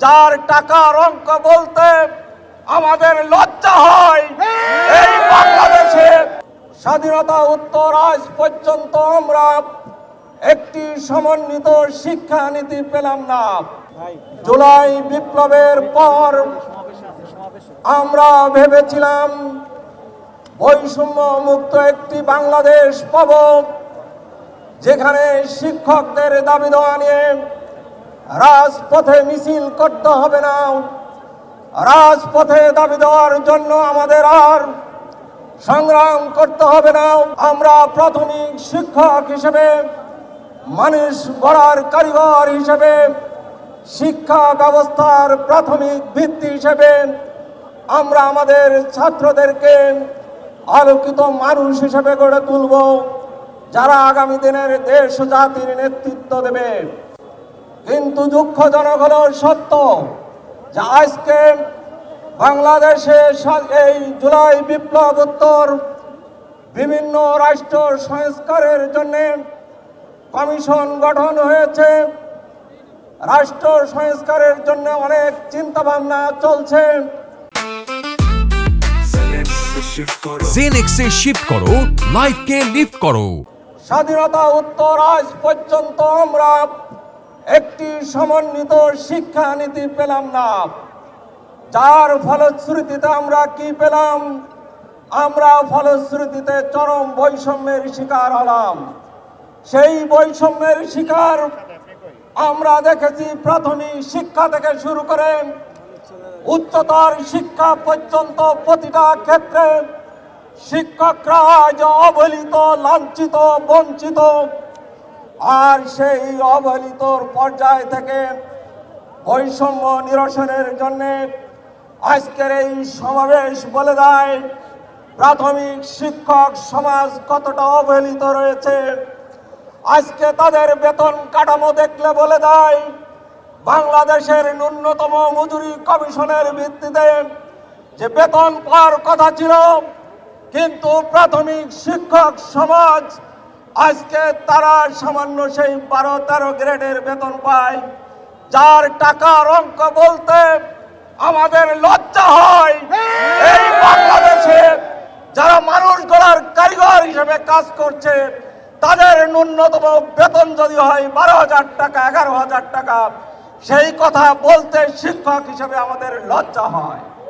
যার টাকার অঙ্ক বলতে আমাদের লজ্জা হয়। এই বাংলাদেশে স্বাধীনতা উত্তর আজ পর্যন্ত আমরা একটি সমন্বিত শিক্ষানীতি পেলাম না। জুলাই বিপ্লবের পর আমরা ভেবেছিলাম বৈষম্য মুক্ত একটি বাংলাদেশ পাব, যেখানে শিক্ষকদের দাবি দেওয়া নিয়ে রাজপথে মিছিল করতে হবে না। রাজপথে দাবি দেওয়ার জন্য আমাদের আর সংগ্রাম করতে হবে না। আমরা প্রাথমিক শিক্ষক হিসেবে, মানুষ গড়ার কারিগর হিসেবে, শিক্ষা ব্যবস্থার প্রাথমিক ভিত্তি হিসেবে আমরা আমাদের ছাত্রদেরকে আলোকিত মানুষ হিসেবে গড়ে তুলব, যারা আগামী দিনের দেশ জাতির নেতৃত্ব দেবে। কিন্তু দুঃখজনক হলো সত্য যে আজকে বাংলাদেশে এই জুলাই বিপ্লব উত্তর বিভিন্ন রাষ্ট্র সংস্কারের জন্য কমিশন গঠন হয়েছে। রাষ্ট্র সংস্কারের জন্য অনেক চিন্তা ভাবনা চলছে। জেনেক্সে শিফট করো লাইফকে লিফট করো। স্বাধীনতা উত্তর আজ পর্যন্ত আমরা একটি সমন্বিত শিক্ষানীতি পেলাম না। যার ফলশ্রুতিতে আমরা কি পেলাম? আমরা ফলশ্রুতিতে চরম বৈষম্যের শিকার হলাম। সেই বৈষম্যের শিকার আমরা দেখেছি প্রাথমিক শিক্ষা থেকে শুরু করে উচ্চতর শিক্ষা পর্যন্ত প্রতিটা ক্ষেত্রে শিক্ষকরা আজ অবহেলিত লাঞ্ছিত, বঞ্চিত আর সেই অবহেলিতর পর্যায় থেকে বৈষম্য নিরসনের জন্য আজকের এই সমাবেশ বলে দেয়, প্রাথমিক শিক্ষক সমাজ কতটা অবহেলিত রয়েছে? আজকে তাদের বেতন কাঠামো দেখলে বলে দেয়, বাংলাদেশের ন্যূনতম মজুরি কমিশনের ভিত্তিতে যে বেতন পাওয়ার কথা ছিল, কিন্তু প্রাথমিক শিক্ষক সমাজ আজকে তারা সামান্য সেই বারো তেরো গ্রেডের বেতন পায়, যার টাকার অঙ্ক বলতে আমাদের লজ্জা হয়। এই বাংলাদেশে যারা মানুষ গড়ার কারিগর হিসেবে কাজ করছে, তাদের ন্যূনতম বেতন যদি হয় বারো হাজার টাকা, এগারো হাজার টাকা, সেই কথা বলতে শিক্ষক হিসেবে আমাদের লজ্জা হয়।